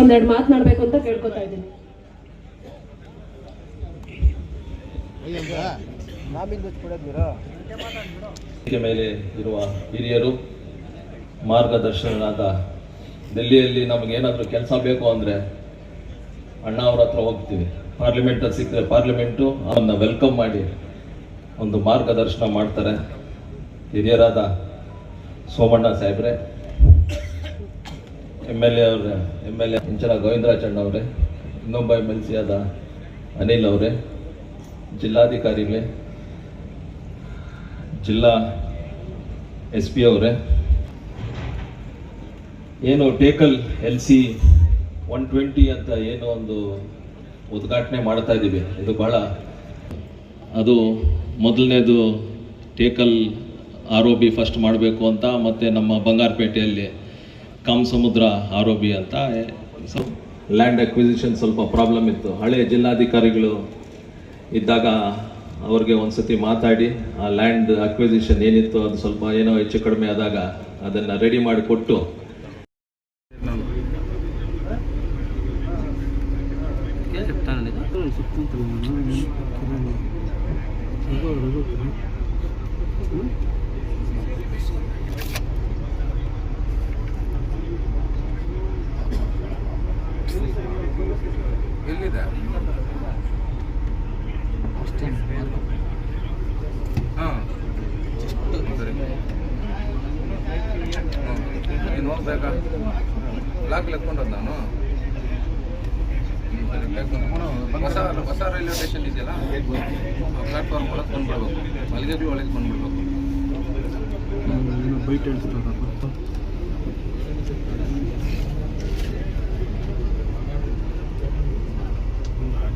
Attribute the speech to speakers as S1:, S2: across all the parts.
S1: ಒಂದೆರಡು ಮಾತನಾಡಬೇಕು ಅಂತ ಕೇಳ್ಕೊತಾ ಇದ್ದೀನಿ.
S2: ಮೇಲೆ ಇರುವ ಹಿರಿಯರು, ಮಾರ್ಗದರ್ಶನರಾದ ಡೆಲ್ಲಿಯಲ್ಲಿ ನಮಗೇನಾದರೂ ಕೆಲಸ ಬೇಕು ಅಂದರೆ ಅಣ್ಣ ಅವ್ರ ಹತ್ರ ಹೋಗ್ತೀವಿ. ಪಾರ್ಲಿಮೆಂಟಲ್ಲಿ ಸಿಕ್ಕರೆ ಪಾರ್ಲಿಮೆಂಟು ಅವನ್ನ ವೆಲ್ಕಮ್ ಮಾಡಿ ಒಂದು ಮಾರ್ಗದರ್ಶನ ಮಾಡ್ತಾರೆ. ಹಿರಿಯರಾದ ಸೋಮಣ್ಣ ಸಾಹೇಬ್ರೆ ಎಂ ಎಲ್ ಎ ಅವ್ರೆ ಎಂ ಎಲ್ ಎ ಇಂಚನ ಗೋವಿಂದರಾಜಣ್ಣ ಅವರೇ ಇನ್ನೊಬ್ಬ ಎಂ ಎಲ್ ಸಿ ಆದ ಅನಿಲ್ ಅವರೇ, ಜಿಲ್ಲಾಧಿಕಾರಿಗಳೇ, ಜಿಲ್ಲಾ ಎಸ್ ಪಿ ಅವರೇ. ಏನು Tekal L C one twenty ಅಂತ ಏನು ಒಂದು ಉದ್ಘಾಟನೆ ಮಾಡ್ತಾ ಇದ್ದೀವಿ ಇದು ಬಹಳ, ಅದು ಮೊದಲನೇದು Tekal R O B first ಮಾಡಬೇಕು ಅಂತ ಮತ್ತು ನಮ್ಮ ಬಂಗಾರಪೇಟೆಯಲ್ಲಿ ಕಾಮ್ ಸಮುದ್ರ ಆರೋಬಿ ಅಂತ ಲ್ಯಾಂಡ್ ಅಕ್ವಿಸಿಷನ್ ಸ್ವಲ್ಪ ಪ್ರಾಬ್ಲಮ್ ಇತ್ತು. ಹಳೆ ಜಿಲ್ಲಾಧಿಕಾರಿಗಳು ಇದ್ದಾಗ ಅವ್ರಿಗೆ ಒಂದ್ಸತಿ ಮಾತಾಡಿ, ಆ ಲ್ಯಾಂಡ್ ಅಕ್ವಿಸಿಷನ್ ಏನಿತ್ತು ಅದು ಸ್ವಲ್ಪ ಏನೋ ಹೆಚ್ಚು ಕಡಿಮೆ ಆದಾಗ ಅದನ್ನು ರೆಡಿ ಮಾಡಿ ಕೊಟ್ಟು.
S3: ಎಲ್ಲಿದೆ? ಹಾಂ. ಸರಿ. ನೀನು ಹೋಗ್ಬೇಕಾ? ಲಾಕ್ ಎತ್ಕೊಂಡೋದ್ ನಾನು. ಹೊಸ ಹೊಸ ರೈಲ್ವೆ ಸ್ಟೇಷನ್ ಇದೆಯಲ್ಲ? ಪ್ಲಾಟ್ಫಾರ್ಮ್ ಒಳಗೆ ಬಂದ್ಬಿಡ್ಬೇಕು. ಮಲ್ಲಿಗೆ ಒಳಗೆ ಬಂದ್ಬಿಡ್ಬೇಕು.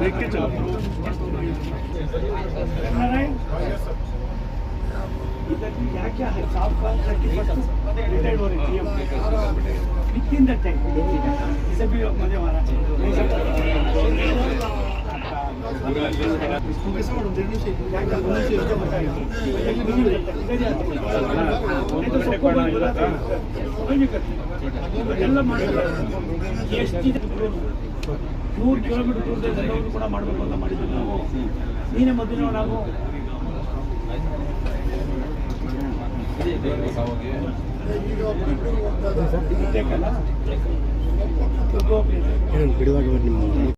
S4: देख के चलो। इधर क्या क्या है साफ़ बात है कि रिटायर्ड हो रही है विद इन द टाइम इसे भी मुझे माना चाहिए ನೂರು ಕಿಲೋಮೀಟರ್ ದೂರದಲ್ಲಿ ಕೂಡ ಮಾಡಬೇಕು ಅಂತ ಮಾಡಿದ್ದೀವಿ ನಾವು. ನೀನೇ ಮೊದಲು ನಾವು. ಬಿಡುವಾಗ